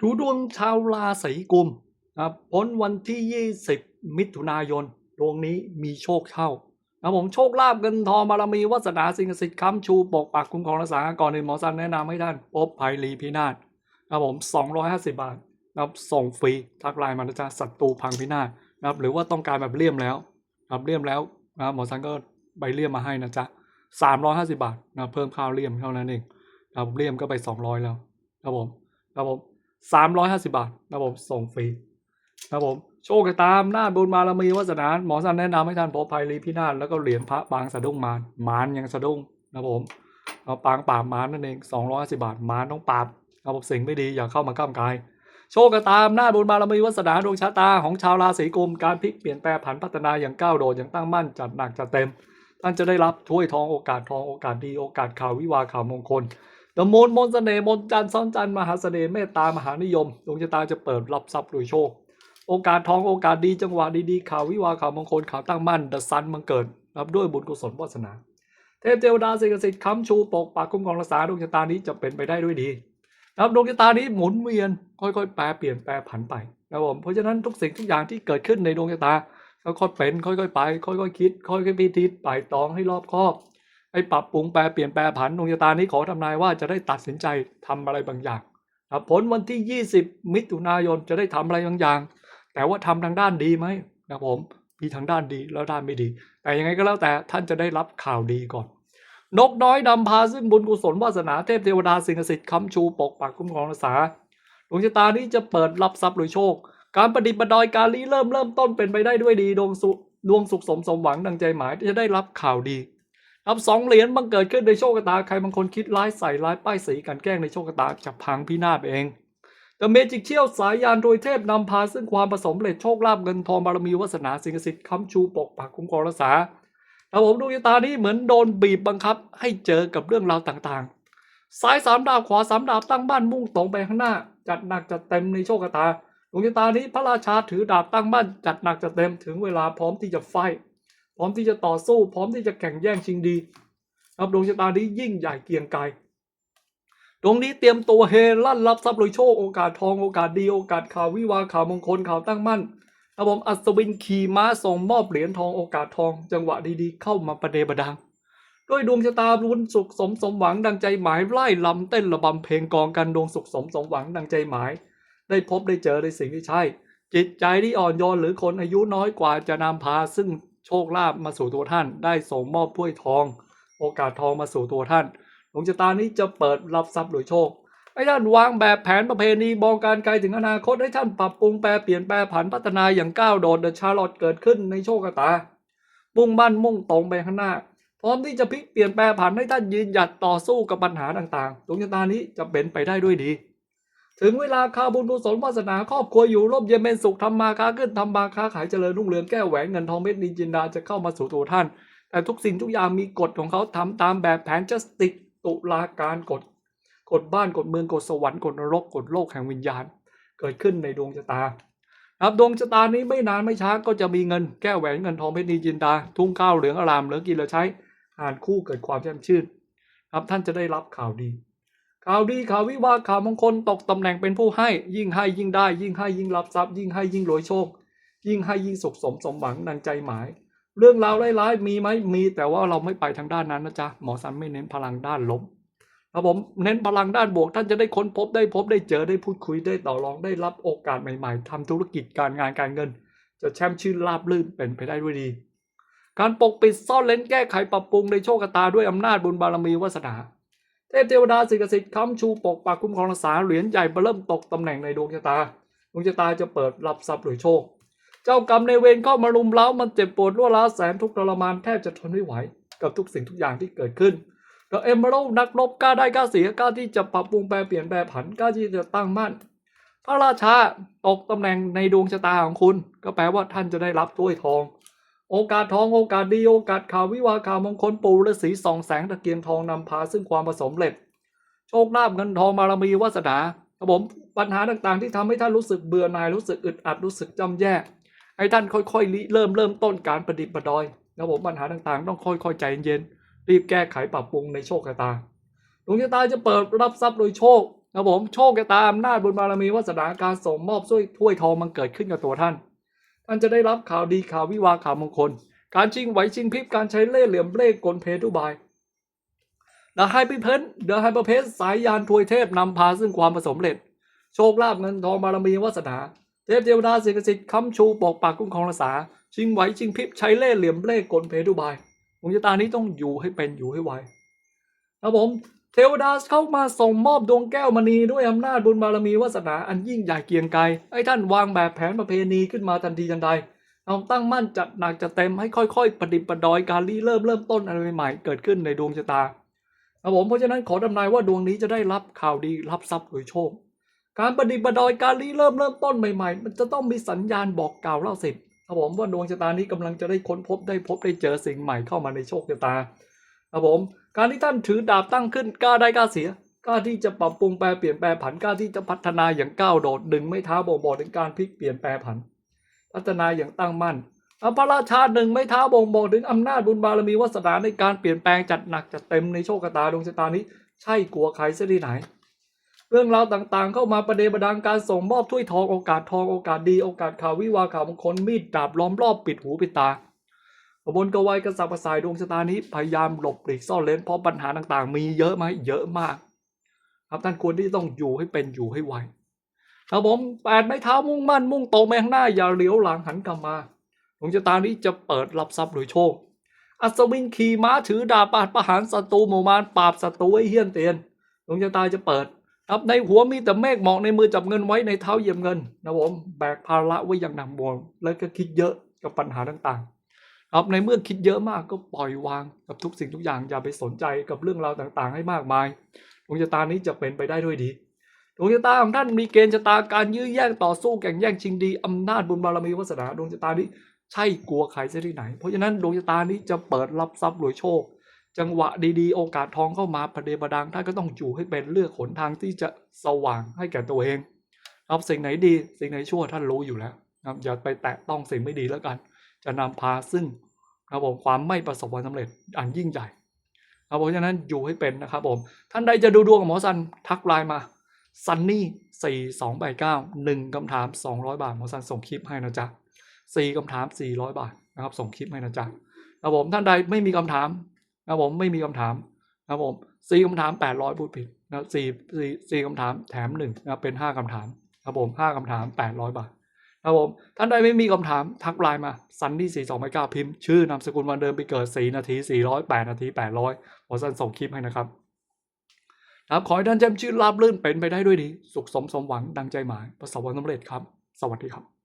ดูดวงชาวราศีกุมนะครับพ้นวันที่ 20 มิถุนายนดวงนี้มีโชคเข้านะผมโชคลาภเงินทองบารมีวาสนาสิ่งศักดิ์สิทธิ์ค้ำชูปกปักคุ้มครองรักษาก่อนอื่นหมอสันแนะนำให้ท่านพบภัยรีพินาศนะครับผม 250 บาทนะครับส่งฟรีทักไลน์มานะจ๊ะศัตรูพังพินาศนะครับหรือว่าต้องการแบบเลี่ยมแล้วนะครับเลี่ยมแล้วนะหมอสันก็ใบเลี่ยมมาให้นะจ๊ะ350 บาทนะเพิ่มค่าเลี่ยมเท่านั้นเองนะครับเลี่ยมก็ไป 200 แล้วครับผมครับผม 350บาทนะผมส่งฟรีนะผมโชคชะตามหน้าบุญบารมีวาสนาหมอสันแนะนำให้ท่านพบภัยรีพินาศแล้วก็เหรียญพระปางสะดุ้งมารมารยังสะดุ้งนะผมเอาปางปราบมารนั่นเอง250บาทมารต้องปราบนะครับผมสิ่งไม่ดีอย่าเข้ามาก้ามกาย โชคชะตามหน้าบุญบารมีวาสนาดวงชะตาของชาวราศีกุมการพลิกเปลี่ยนแปลงผันพัฒนาอย่างก้าวโดดอย่างตั้งมั่นจัดหนักจัดเต็ม ท่านจะได้รับถ้วยทองโอกาสทองโอกาสดีโอกาสข่าววิวาข่าวมงคล เดอะมูนมนต์เสน่ห์มนจันทร์ซ้อนจันทร์มหาเสน่ห์เมตตามหานิยมดวงชะตาจะเปิดรับทรัพย์โดยโชค โอกาสทองโอกาสดีจังหวะดีๆข่าววิวาข่าวมงคลข่าวตั้งมั่นเดอะซันมังเกิดรับด้วยบุญกุศลวาสนา เทพเทวดาสิงศักดิ์สิทธิ์ค้ำชูปกปักคุ้มครองรักษาดวงชะตานี้จะเป็นไปได้ด้วยดีนะครับดวงชะตานี้หมุนเวียนค่อยๆ แปรเปลี่ยนแปรผันไปนะครับผมเพราะฉะนั้นทุกสิ่งทุกอย่างที่เกิดขึ้นในดวงชะตาค่อยๆเป็น ค่อยๆไป ค่อยๆคิด ค่อยๆพิจิตรไต่ตองให้รอบคอบ ให้ปรับปรุงแปลเปลี่ยนแปลผันดวงชะตานี้ขอทำนายว่าจะได้ตัดสินใจทำอะไรบางอย่างผลวันที่ 20 มิถุนายนจะได้ทำอะไรบางอย่าง แต่ว่าทำทางด้านดีไหมนะผมมีทางด้านดีแล้วด้านไม่ดี แต่ยังไงก็แล้วแต่ท่านจะได้รับข่าวดีก่อน นกน้อยนำพาซึ่งบุญกุศลวาสนาเทพเทวดาสิ่งศักดิ์สิทธิ์ค้ำชูปกปักคุ้มครองรักษาดวงชะตานี้จะเปิดรับทรัพย์โดยโชค การประดิษฐ์ประดอยการรีเริ่มเริ่มต้นเป็นไปได้ด้วยดีดวงสุดวงสุขสมสมหวังดังใจหมายจะได้รับข่าวดี ครับสองเหรียญบังเกิดขึ้นในโชคชะตาใครบางคนคิดร้ายใส่ร้ายป้ายสีกันแกล้งในโชคชะตาจะพังพินาศไปเองแต่เมจิกเชี่ยวสายยานโดยเทพนำพาซึ่งความผสมเร็จโชคลาภเงินทองบารมีวาสนาสิ่งศักดิ์สิทธิ์ค้ำชูปกปักคุ้มครองรักษาแต่ผมดวงชะตานี้เหมือนโดนบีบบังคับให้เจอกับเรื่องราวต่างๆ ซ้ายสามดาบขวาสามดาบตั้งบ้านมุ่งตรงไปข้างหน้า จัดหนักจัดเต็มในโชคชะตาดวงชะตานี้พระราชาถือดาบตั้งบ้านจัดหนักจัดเต็มถึงเวลาพร้อมที่จะไฟ ร้อมที่จะต่อสู้ พร้อมที่จะแข่งแย่งชิงดีครับดวงชะตานี้ยิ่งใหญ่เกียงไกรดวงนี้เตรียมตัวเฮลั่นรับทรัพย์โดยโชคโอกาสทองโอกาสดีโอกาสข่าววิวาข่าวมงคลข่าวตั้งมั่นครับผมอัศวินขี่ม้าส่งมอบเหรียญทองโอกาสทอง จังหวะดีๆ เข้ามาประเดประดังด้วยดวงชะตารุนสุขสมสมหวังดังใจหมายไล่ลำเต้นระบำเพลงกองกันดวงสุขสมสมหวังดังใจหมาย ได้พบได้เจอในสิ่งที่ใช่ จิตใจที่อ่อนโยนหรือคนอายุน้อยกว่าจะนำพาซึ่ง โชคลาภมาสู่ตัวท่าน ได้ส่งมอบถ้วยทอง โอกาสทองมาสู่ตัวท่านดวงชะตานี้จะเปิดรับทรัพย์โดยโชคให้ท่านวางแบบแผนประเพณีมองการไกลถึงอนาคตให้ท่านปรับปรุงแปลเปลี่ยนแปลผันพัฒนาอย่างก้าวโดดเดชาร์ลอตเกิดขึ้นในโชคชะตามุ่งมั่นมุ่งตรงไปข้างหน้า พร้อมที่จะพลิกเปลี่ยนแปลผันให้ท่านยืนหยัดต่อสู้กับปัญหาต่างๆดวงชะตานี้จะเป็นไปได้ด้วยดี ถึงเวลาคาบุญกุศลวาสนาครอบครัวอยู่ร่มเย็นเป็นสุขทำมาค้าขึ้นทำมาค้าขายเจริญรุ่งเรืองแก้วแหวนเงินทองเม็ดนินจินดาจะเข้ามาสู่ตัวท่าน แต่ทุกสิ่งทุกอย่างมีกฎของเขาทำตามแบบแผนจะติดตุลาการกฎกฎบ้านกฎเมืองกฎสวรรค์กฎนรกกฎโลกแห่งวิญญาณ เกิดขึ้นในดวงชะตาครับดวงชะตานี้ไม่นานไม่ช้าก็จะมีเงินแก้วแหวนเงินทองเพชรนินจินดา ทุ่งข้าวเหลืองอารามเหลือกินเหลือใช้อ่านคู่เกิดความแช่มชื่นครับท่านจะได้รับข่าวดี ข่าวดีข่าววิวาข่าวมงคลตกตำแหน่งเป็นผู้ให้ ยิ่งให้ยิ่งได้ ยิ่งให้ยิ่งรับทรัพย์ ยิ่งให้ยิ่งรวยโชค ยิ่งให้ยิ่งสุขสมสมหวังดังใจหมาย เรื่องราวร้ายๆมีไหมมีแต่ว่าเราไม่ไปทางด้านนั้นนะจ๊ะหมอสันไม่เน้นพลังด้านลบครับผมเน้นพลังด้านบวกท่านจะได้ค้นพบได้พบได้เจอได้พูดคุยได้ต่อรองได้รับโอกาสใหม่ๆทำธุรกิจการงานการเงิน จะแช่มชื่นราบรื่นเป็นไปได้ด้วยดี การปกปิดซ่อนเล้นแก้ไขปรับปรุงในโชคชะตาด้วยอำนาจบุญบารมีวาสนา เทพเทวดาสิ่งศักดิ์สิทธิ์ค้ำชูปกปักคุ้มครองรักษาเหรียญใหญ่เริ่มตกตำแหน่งในดวงชะตา ดวงชะตาจะเปิดรับทรัพย์โดยโชค เจ้ากรรมในเวรเข้ามารุมเร้ามันเจ็บปวดรั่วร้าวแสนทุกข์ทรมานแทบจะทนไม่ไหว กับทุกสิ่งทุกอย่างที่เกิดขึ้นแต่เอมเบอร์นักรบกล้าได้กล้าเสียกล้าที่จะปรับปรุงแปลเปลี่ยนแปลผันกล้าที่จะตั้งมั่นพระราชาตกตำแหน่งในดวงชะตาของคุณ ก็แปลว่าท่านจะได้รับถ้วยทอง โอกาสทองโอกาสดีโอกาสข่าววิวาข่าวมงคลปู่ฤาษีสองแสงตะเกียงทองนำพาซึ่งความผสมเร็จโชคลาภเงินทองบารมีวาสนาครับผมปัญหาต่างๆ ที่ทำให้ท่านรู้สึกเบื่อหน่ายรู้สึกอึดอัดรู้สึกจำแย่ให้ท่านค่อยๆริเริ่มเริ่มต้นการประดิษฐ์ประดอยครับผมปัญหาต่างๆ ต้องค่อยๆใจเย็นๆรีบแก้ไขปรับปรุงในโชคชะตาดวงชะตาจะเปิดรับทรัพย์โดยโชคนะผมโชคชะตาอำนาจบุญบารมีวาสนาการส่งมอบถ้วยถ้วยทองมันเกิดขึ้นกับตัวท่าน ท่านจะได้รับข่าวดีข่าววิวาข่าวมงคล การชิงไหวชิงพริบการใช้เล่ห์เหลี่ยมเล่ห์กลเพทุบายเดอะไฮเปอร์เพนเดอะไฮเปอร์เพสสายยานทวยเทพนำพาซึ่งความประสมเร็จ โชคลาภเงินทองบารมีวาสนา เทพเทวดาสิงศักสิทธิ์ค้ำชูปกปักคุ้มคองรักษา ชิงไหวชิงพริบใช้เล่ห์เหลี่ยมเล่ห์กลเพทุบายดวงชะตานี้ต้องอยู่ให้เป็นอยู่ให้ไวครับผม เทวดาเข้ามาส่งมอบดวงแก้วมณีด้วยอำนาจบุญบารมีวาสนาอันยิ่งใหญ่เกียงไกรให้ท่านวางแบบแผนประเพณีขึ้นมาทันทีทันใดเอาตั้งมั่นจัดหนักจัดเต็มให้ค่อยๆประดิษฐ์ประดอยการรีเริ่มเริ่มต้นอะไรใหม่ๆเกิดขึ้นในดวงชะตาครับผมเพราะฉะนั้นขอดำนายว่าดวงนี้จะได้รับข่าวดีรับทรัพย์โดยโชค การประดิษฐ์ประดอยการรีเริ่มเริ่มต้นใหม่ๆ มันจะต้องมีสัญญาณบอกกล่าวเล่าสิทธิ์ครับผมว่าดวงชะตานี้กำลังจะได้ค้นพบได้พบได้เจอสิ่งใหม่เข้ามาในโชคชะตา ครับผมการที่ท่านถือดาบตั้งขึ้นกล้าได้กล้าเสียกล้าที่จะปรับปรุงแปลเปลี่ยนแปลผันกล้าที่จะพัฒนาอย่างก้าวโดดดึงไม่เท้าบ่งบอกถึงการพลิกเปลี่ยนแปลผัน พัฒนาอย่างตั้งมั่นอาพระราชาหนึ่งไม่เท้าบ่งบอกถึงอำนาจบุญบารมีวาสนาในการเปลี่ยนแปลงจัดหนักจัดเต็มในโชคชะตาดวงชะตานี้ ใช่กลัวใครเสียที่ไหน เรื่องราวต่างๆ เข้ามาประเดประดังการส่งมอบถ้วยทองโอกาสทองโอกาสดีโอกาสข่าววิวาข่าวมงคลมีดดาบล้อมรอบปิดหูปิดตา กระบวนกระวายกระสับกระส่ายดวงชะตานี้พยายามหลบหลีกซ่อนเลนเพราะปัญหาต่างๆ มีเยอะไหมเยอะมาก ครับท่านควรที่ต้องอยู่ให้เป็นอยู่ให้ไวครับผมแปดไม้เท้ามุ่งมั่นมุ่งโตไปข้างหน้าอย่าเหลียวหลังหันกลับมาดวงชะตานี้จะเปิดรับทรัพย์โดยโชค อัศวินขี่ม้าถือดาบปาดประหารศัตรูหมู่มารปราบศัตรูให้เฮี้ยนเตียนดวงชะตาจะเปิดครับในหัวมีแต่เมฆหมอกในมือจับเงินไว้ในเท้าเหยียบเงินนะผมแบกภาระไว้อย่างหนักบวงแล้วก็คิดเยอะกับปัญหาต่างๆ ครับในเมื่อคิดเยอะมากก็ปล่อยวางกับทุกสิ่งทุกอย่างอย่าไปสนใจกับเรื่องราวต่างๆ ให้มากมายดวงชะตานี้จะเป็นไปได้ด้วยดีดวงชะตาของท่านมีเกณฑ์ชะตาการยื้อแย่งต่อสู้แข่งแย่งชิงดีอำนาจบุญบารมีวาสนาดวงชะตานี้ใช่กลัวใครซะที่ไหน เพราะฉะนั้นดวงชะตานี้จะเปิดรับทรัพย์รวยโชค จังหวะดีๆ โอกาสทองเข้ามาประเดประดังท่านก็ต้องอยู่ให้เป็นเลือกหนทางที่จะสว่างให้แก่ตัวเองครับสิ่งไหนดี สิ่งไหนชั่วท่านรู้อยู่แล้วครับอย่าไปแตะต้องสิ่งไม่ดีแล้วกัน จะนำพาซึ่งครับผมความไม่ประสบความสำเร็จอันยิ่งใหญ่ครับเพราะฉะนั้นอยู่ให้เป็นนะครับผมท่านใดจะดูดวงกับหมอซันทักไลน์มาซันนี่สี่สองแปดเก้าหนึ่งคำถามสองร้อยบาทหมอซันส่งคลิปให้นะจ๊ะสี่คำถามสี่ร้อยบาทนะครับส่งคลิปให้นะจ๊ะครับผมท่านใดไม่มีคำถามนะครับผมไม่มีคำถามนะครับผมสี่คำถามแปดร้อยพูดผิดนะสี่สี่สี่คำถามแถมหนึ่งนะเป็นห้าคำถามครับผมห้าคำถามแปดร้อยบาท ครับผมท่านใดไม่มีคำถามทักไลน์มาซันที่สี่สองไม่กล้าพิมพ์ ชื่อนามสกุลวันเดิมไปเกิดสี่นาทีสี่ร้อยแปดนาทีแปดร้อยหมอสันส่งคลิปให้นะครับครับขอให้ท่านแจ่มชื่นราบรื่นเป็นไปได้ด้วยดี สุขสมสมหวังดังใจหมาย ประสบความสำเร็จครับ สวัสดีครับ